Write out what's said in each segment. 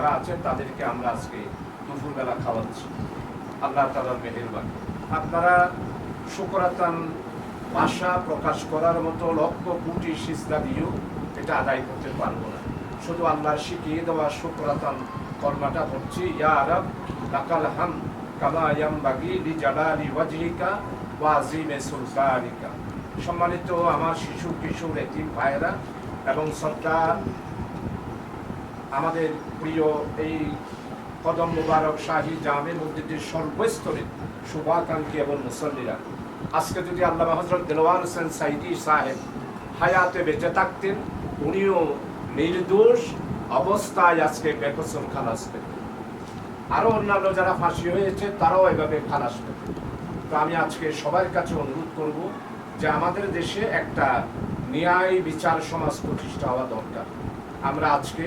যারা আছেন, তাদেরকে আমরা আজকে দুপুরবেলা খাওয়াচ্ছি। আল্লাহ তালার মেহেরবানি। আপনারা শুকরাতান ভাষা প্রকাশ করার মতো লক্ষ কোটি সিজদা দিয়েও এটা আদায় করতে পারব না। শুধু আল্লাহর শিখিয়ে দেওয়া শুকরাতান কর্মাটা হচ্ছে ইয়া আরব লাকাল হাম কামা ইয়ামবাগি লি জালালি ওয়াজহিকা ওয়া আজিমে সুলতানিকা। সম্মানিত আমার শিশু, কিশোর, এতিম ভাইয়েরা এবং সরকার আমাদের প্রিয় এই কদম মুবারক শাহী জামে মসজিদের সর্বস্তরের শুভাকাঙ্ক্ষী এবং মুসল্লিরা। আজকে যদি আল্লাহ হজরত দেলোয়ার হোসেন সাইদি সাহেব হায়াতে বেঁচে থাকতেন, উনিও নির্দোষ অবস্থায় আজকে বেকসুর খালাস পেতেন। আরও অন্যান্য যারা ফাঁসি হয়েছে, তারাও এভাবে খালাস পেতেন। তো আমি আজকে সবার কাছে অনুরোধ করব যে আমাদের দেশে একটা ন্যায় বিচার সমাজ প্রতিষ্ঠা হওয়া দরকার। আমরা আজকে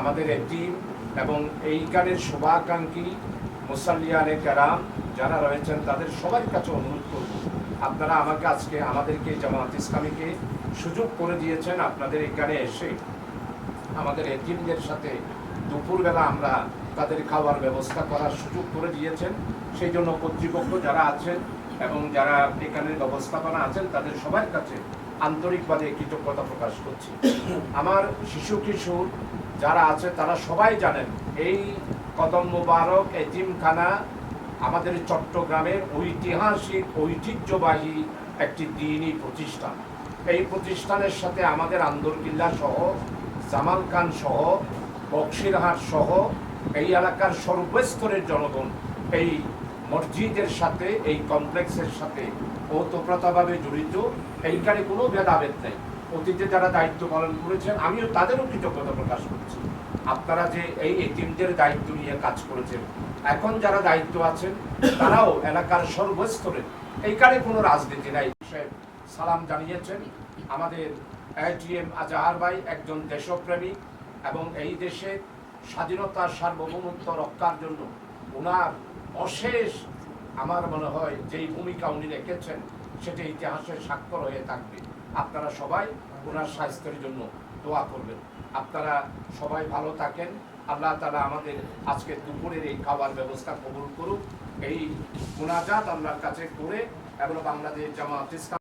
আমাদের টিম এবং এইখানের শুভাকাঙ্ক্ষী মুসাল্লিয়ানে কেরাম যারা রয়েছেন, তাদের সবার কাছে অনুরোধ করব, আপনারা আমাকে আজকে আমাদেরকে, জামাত ইসলামীকে সুযোগ করে দিয়েছেন আপনাদের এখানে এসে। আমাদের এটিমদের সাথে দুপুরবেলা আমরা তাদের খাওয়ার ব্যবস্থা করার সুযোগ করে দিয়েছেন। সেই জন্য কর্তৃপক্ষ যারা আছেন এবং যারা এখানের ব্যবস্থাপনা আছেন, তাদের সবার কাছে আন্তরিকভাবে কৃতজ্ঞতা প্রকাশ করছি। আমার শিশু কিশোর যারা আছে, তারা সবাই জানেন, এই কদম মুবারক এতিমখানা আমাদের চট্টগ্রামের ঐতিহাসিক, ঐতিহ্যবাহী একটি দিনই প্রতিষ্ঠান। এই প্রতিষ্ঠানের সাথে আমাদের আন্দরকিল্লা সহ, জামাল খান সহ, বক্সিরহাট সহ, এই এলাকার সর্বস্তরের জনগণ এই মসজিদের সাথে, এই কমপ্লেক্সের সাথে ওতপ্রোতভাবে জড়িত, এইখানে কোনো ভেদাভেদ নেই। অতীতে যারা দায়িত্ব পালন করেছেন, আমিও তাদেরও কৃতজ্ঞতা প্রকাশ করছি। আপনারা যে এই এটিমদের দায়িত্ব নিয়ে কাজ করেছেন, এখন যারা দায়িত্ব আছেন, তারাও এলাকার সর্বস্তরের, এইখানে কোনো রাজনীতি নাই। সালাম জানিয়েছেন, আমাদের এটিএম আজাহার ভাই একজন দেশপ্রেমী এবং এই দেশে স্বাধীনতার সার্বভৌমত্ব রক্ষার জন্য ওনার অশেষ আমার মনে হয় যেই ভূমিকা উনি রেখেছেন, সেটা ইতিহাসের স্বাক্ষর হয়ে থাকবে। আপনারা সবাই ওনার স্বাস্থ্যের জন্য দোয়া করবেন। আপনারা সবাই ভালো থাকেন। আল্লাহ তালা আমাদের আজকে দুপুরের এই খাবার ব্যবস্থা কবুল করুক। এই মোনাজাত আল্লাহর কাছে করে এবং বাংলাদেশ জামাত ইসলাম